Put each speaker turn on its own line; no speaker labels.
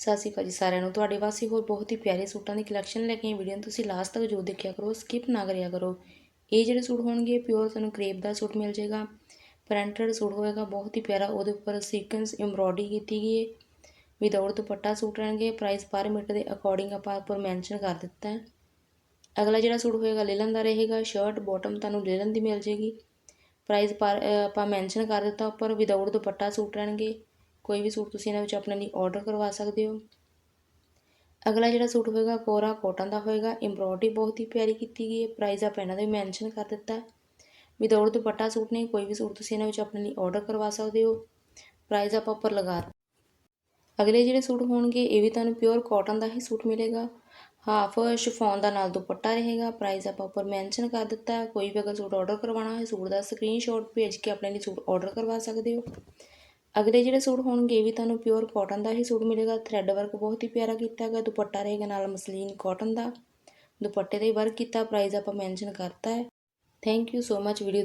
ਸਤਿ ਸ਼੍ਰੀ ਅਕਾਲ ਜੀ ਸਾਰਿਆਂ ਨੂੰ। ਤੁਹਾਡੇ ਵਾਸਤੇ ਹੋਰ ਬਹੁਤ ਹੀ ਪਿਆਰੇ ਸੂਟਾਂ ਦੀ ਕਲੈਕਸ਼ਨ ਲੈ ਕੇ ਆਈ ਵੀਡੀਓ ਨੂੰ। ਤੁਸੀਂ ਲਾਸਟ ਤੱਕ ਜੋ ਦੇਖਿਆ ਕਰੋ ਸਕਿਪ ਨਾ ਕਰਿਆ ਕਰੋ। ਇਹ ਜਿਹੜੇ ਸੂਟ ਹੋਣਗੇ ਪਿਓਰ ਤੁਹਾਨੂੰ ਕਰੇਪ ਦਾ ਸੂਟ ਮਿਲ ਜਾਏਗਾ ਪ੍ਰਿੰਟਡ ਸੂਟ ਹੋਏਗਾ, ਬਹੁਤ ਹੀ ਪਿਆਰਾ। ਉਹਦੇ ਉੱਪਰ ਸੀਕੁਐਂਸ ਐਮਬ੍ਰੋਇਡਰੀ ਕੀਤੀ ਗਈ ਹੈ। ਵਿਦਆਊਟ ਦੁਪੱਟਾ ਸੂਟ ਰਹਿਣਗੇ। ਪ੍ਰਾਈਸ ਪਰ ਮੀਟਰ ਦੇ ਅਕੋਰਡਿੰਗ ਆਪਾਂ ਉੱਪਰ ਮੈਂਸ਼ਨ ਕਰ ਦਿੱਤਾ ਹੈ। ਅਗਲਾ ਜਿਹੜਾ ਸੂਟ ਹੋਏਗਾ, ਲੇਲਨ ਦਾ ਰਹੇਗਾ। ਸ਼ਰਟ ਬਾਟਮ ਤੁਹਾਨੂੰ ਲੇਲਨ ਦੀ ਮਿਲ ਜੇਗੀ ਪ੍ਰਾਈਸ ਪਰ ਆਪਾਂ ਮੈਂਸ਼ਨ ਕਰ ਦਿੱਤਾ ਉੱਪਰ। ਵਿਦਆਊਟ ਦੁਪੱਟਾ ਸੂਟ ਰਹਿਣਗੇ। ਕੋਈ ਵੀ ਸੂਟ ਤੁਸੀਂ ਇਹਨਾਂ ਵਿੱਚ ਆਪਣੇ ਲਈ ਆਰਡਰ ਕਰਵਾ ਸਕਦੇ ਹੋ। ਅਗਲਾ ਜਿਹੜਾ ਸੂਟ ਹੋਏਗਾ, ਕੋਰਾ ਕਾਟਨ ਦਾ ਹੋਏਗਾ। ਐਮਬ੍ਰੋਇਡਰੀ ਬਹੁਤ ਹੀ ਪਿਆਰੀ ਕੀਤੀ ਗਈ ਹੈ। ਪ੍ਰਾਈਸ ਆਪਾਂ ਇਹਨਾਂ ਦਾ ਵੀ ਮੈਂਸ਼ਨ ਕਰ ਦਿੱਤਾ। ਹੈ ਵਿਦਆਊਟ ਦੁਪੱਟਾ ਸੂਟ ਨੇ, ਕੋਈ ਵੀ ਸੂਟ ਤੁਸੀਂ ਇਹਨਾਂ ਵਿੱਚ ਆਪਣੇ ਲਈ ਆਰਡਰ ਕਰਵਾ ਸਕਦੇ ਹੋ। ਪ੍ਰਾਈਸ ਆਪਾਂ ਉੱਪਰ ਲਗਾ ਅਗਲੇ ਜਿਹੜੇ ਸੂਟ ਹੋਣਗੇ, ਇਹ ਵੀ ਤੁਹਾਨੂੰ ਪਿਓਰ ਕਾਟਨ ਦਾ ਹੀ ਸੂਟ ਮਿਲੇਗਾ। ਹਾਫ ਸ਼ਿਫੋਨ ਦਾ ਨਾਲ ਦੁਪੱਟਾ ਰਹੇਗਾ। ਪ੍ਰਾਈਸ ਆਪਾਂ ਉੱਪਰ ਮੈਂਸ਼ਨ ਕਰ ਦਿੱਤਾ। ਹੈ ਕੋਈ ਵੀ ਅਗਰ ਸੂਟ ਆਰਡਰ ਕਰਵਾਉਣਾ ਹੈ ਸੂਟ ਦਾ ਸਕਰੀਨਸ਼ਾਟ ਭੇਜ ਕੇ ਆਪਣੇ ਲਈ ਸੂਟ ਆਰਡਰ ਕਰਵਾ ਸਕਦੇ ਹੋ। ਅਗਲੇ ਜਿਹੜੇ ਸੂਟ ਹੋਣਗੇ ਇਹ ਵੀ ਤੁਹਾਨੂੰ ਪਿਓਰ ਕਾਟਨ ਦਾ ਹੀ ਸੂਟ ਮਿਲੇਗਾ। ਥ੍ਰੈਡ ਵਰਕ ਬਹੁਤ ਹੀ ਪਿਆਰਾ ਕੀਤਾ ਹੈਗਾ, ਦੁਪੱਟਾ ਰਹੇਗਾ ਨਾਲ ਮਸਲੀਨ ਕਾਟਨ ਦਾ। ਦੁਪੱਟੇ ਤੇ ਵਰਕ ਕੀਤਾ ਪ੍ਰਾਈਸ ਆਪਾਂ ਮੈਂਸ਼ਨ ਕਰਤਾ ਹੈ। Thank you so much video